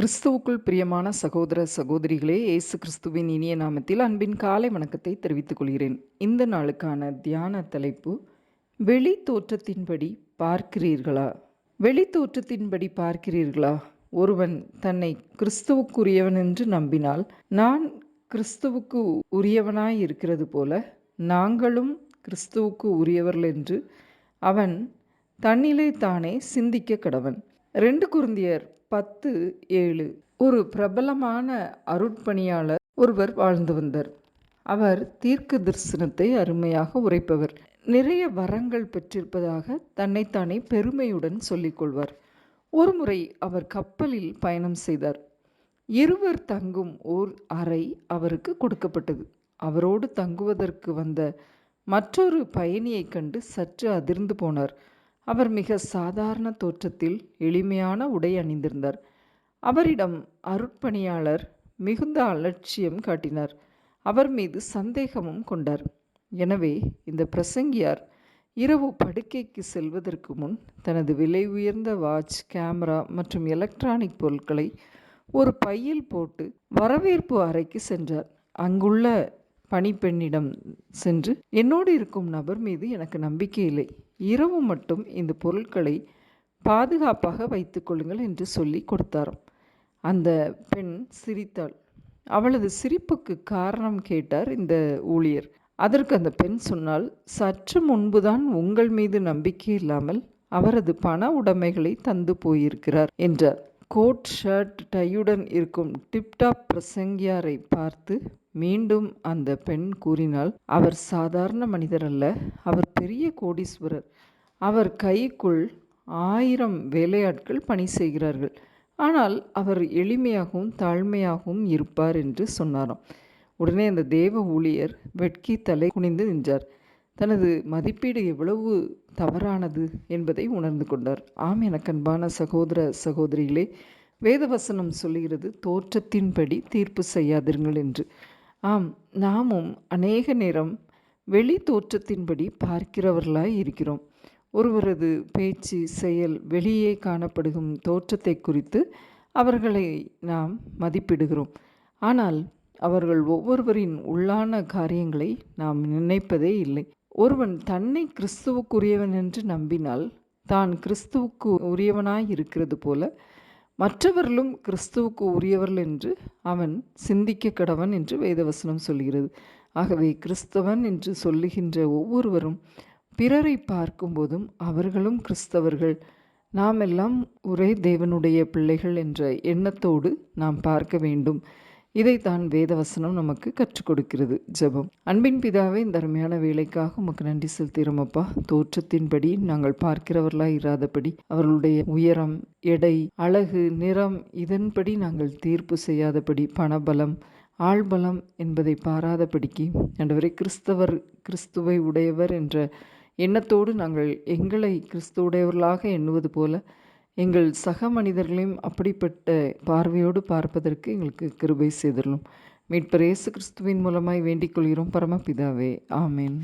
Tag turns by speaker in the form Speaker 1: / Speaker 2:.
Speaker 1: கிறிஸ்துவுக்குள் பிரியமான சகோதர சகோதரிகளே இயேசு கிறிஸ்துவின் இனிய நாமத்தில் அன்பின் காலை வணக்கத்தை தெரிவித்துக் கொள்கிறேன். இந்த நாளுக்கான தியான தலைப்பு வெளி தோற்றத்தின்படி பார்க்கிறீர்களா? வெளி தோற்றத்தின்படி பார்க்கிறீர்களா? ஒருவன் தன்னை கிறிஸ்துவுக்குரியவன் என்று நம்பினால் நான் கிறிஸ்துவுக்கு உரியவனாய் இருக்கிறது போல நாங்களும் கிறிஸ்துவுக்கு உரியவர்கள் என்று அவன் தன்னிலே தானே சிந்திக்க கடவன். ரெண்டு குருந்தியர் பத்து ஏழு. ஒரு பிரபலமான அருட்பணியாளர் ஒருவர் வாழ்ந்து வந்தார். அவர் தீர்க்க தரிசனத்தை அருமையாக உரைப்பவர். நிறைய வரங்கள் பெற்றிருப்பதாக தன்னைத்தானே பெருமையுடன் சொல்லிக்கொள்வார் ஒருமுறை அவர் கப்பலில் பயணம் செய்தார். இருவர் தங்கும் ஓர் அறை அவருக்கு கொடுக்கப்பட்டது. அவரோடு தங்குவதற்கு வந்த மற்றொரு பயணியைக் கண்டு சற்று அதிர்ந்து போனார். அவர் மிக சாதாரண தோற்றத்தில் எளிமையான உடை அணிந்திருந்தார். அவரிடம் அருட்பணியாளர் மிகுந்த அலட்சியம் காட்டினார். அவர் மீது சந்தேகமும் கொண்டார். எனவே இந்த பிரசங்கியார் இரவு படுக்கைக்கு செல்வதற்கு முன் தனது விலை உயர்ந்த வாட்ச் கேமரா மற்றும் எலக்ட்ரானிக் பொருட்களை ஒரு பையில் போட்டு வரவேற்பு அறைக்கு சென்றார். அங்குள்ள பணிப்பெண்ணிடம் சென்று என்னோடு இருக்கும் நபர் மீது எனக்கு நம்பிக்கை இல்லை. இரவு மட்டும் இந்த பொருட்களை பாதுகாப்பாக வைத்துக்கொள்ளுங்கள் என்று சொல்லி கொடுத்தாராம். அந்த பெண் சிரித்தாள். அவளது சிரிப்புக்கு காரணம் கேட்டார் இந்த ஊழியர். அதற்கு அந்த பெண் சொன்னால் சற்று முன்புதான் உங்கள் மீது நம்பிக்கை இல்லாமல் அவரது பண உடைமைகளை தந்து போயிருக்கிறார் என்றார். கோட் ஷர்ட் டையுடன் இருக்கும் டிப்டாப் பிரசங்கியாரை பார்த்து மீண்டும் அந்த பெண் கூறினாள் அவர் சாதாரண மனிதர் அல்ல அவர் பெரிய கோடீஸ்வரர். அவர் கைக்குள் ஆயிரம் வேலையாட்கள் பணி செய்கிறார்கள். ஆனால் அவர் எளிமையாகவும் தாழ்மையாகவும் இருப்பார் என்று சொன்னாராம். உடனே அந்த தேவ ஊழியர் வெட்கி தலை குனிந்து நின்றார். தனது மதிப்பீடு எவ்வளவு தவறானது என்பதை உணர்ந்து கொண்டார். ஆம் எனக்கன்பான சகோதர சகோதரிகளே வேதவசனம் சொல்லுகிறது தோற்றத்தின்படி தீர்ப்பு செய்யாதிருங்கள் என்று. ஆம் நாமும் அநேக நேரம் வெளி தோற்றத்தின்படி பார்க்கிறவர்களாய் இருக்கிறோம். ஒருவரது பேச்சு செயல் வெளியே காணப்படுகும் தோற்றத்தை குறித்து அவர்களை நாம் மதிப்பிடுகிறோம். ஆனால் அவர்கள் ஒவ்வொருவரின் உள்ளான காரியங்களை நாம் நினைப்பதே இல்லை. ஒருவன் தன்னை கிறிஸ்துவுக்குரியவன் என்று நம்பினால் தான் கிறிஸ்துவுக்கு உரியவனாய் இருக்கிறது போல மற்றவர்களும் கிறிஸ்துவுக்கு உரியவர்கள் என்று அவன் சிந்திக்க கடவன் என்று வேதவசனம் சொல்கிறது. ஆகவே கிறிஸ்தவன் என்று சொல்லுகின்ற ஒவ்வொருவரும் பிறரை பார்க்கும்போதும் அவர்களும் கிறிஸ்தவர்கள். நாம் எல்லாம் ஒரே தேவனுடைய பிள்ளைகள் என்ற எண்ணத்தோடு நாம் பார்க்க வேண்டும். இதைத்தான் வேதவசனம் நமக்கு கற்றுக் கொடுக்கிறது. ஜெபம். அன்பின் பிதாவே இந்த அருமையான வேலைக்காக உமக்கு நன்றி செலுத்திரமப்பா தோற்றத்தின்படி நாங்கள் பார்க்கிறவர்களாய் இராதபடி அவர்களுடைய உயரம் எடை அழகு நிறம் இதன்படி நாங்கள் தீர்ப்பு செய்யாதபடி பணபலம் ஆள்பலம் என்பதை பாராதபடிக்கு ஆண்டவரை கிறிஸ்தவர் கிறிஸ்துவை உடையவர் என்ற எண்ணத்தோடு நாங்கள் எங்களை கிறிஸ்துவுடையவர்களாக எண்ணுவது போல எங்கள் சக மனிதர்களையும் அப்படிப்பட்ட பார்வையோடு பார்ப்பதற்கு எங்களுக்கு கிருபை செய்தரலும் மீட்பர் இயேசு கிறிஸ்துவின் மூலமாய் வேண்டிக் கொள்கிறோம். பரமபிதாவே ஆமேன்.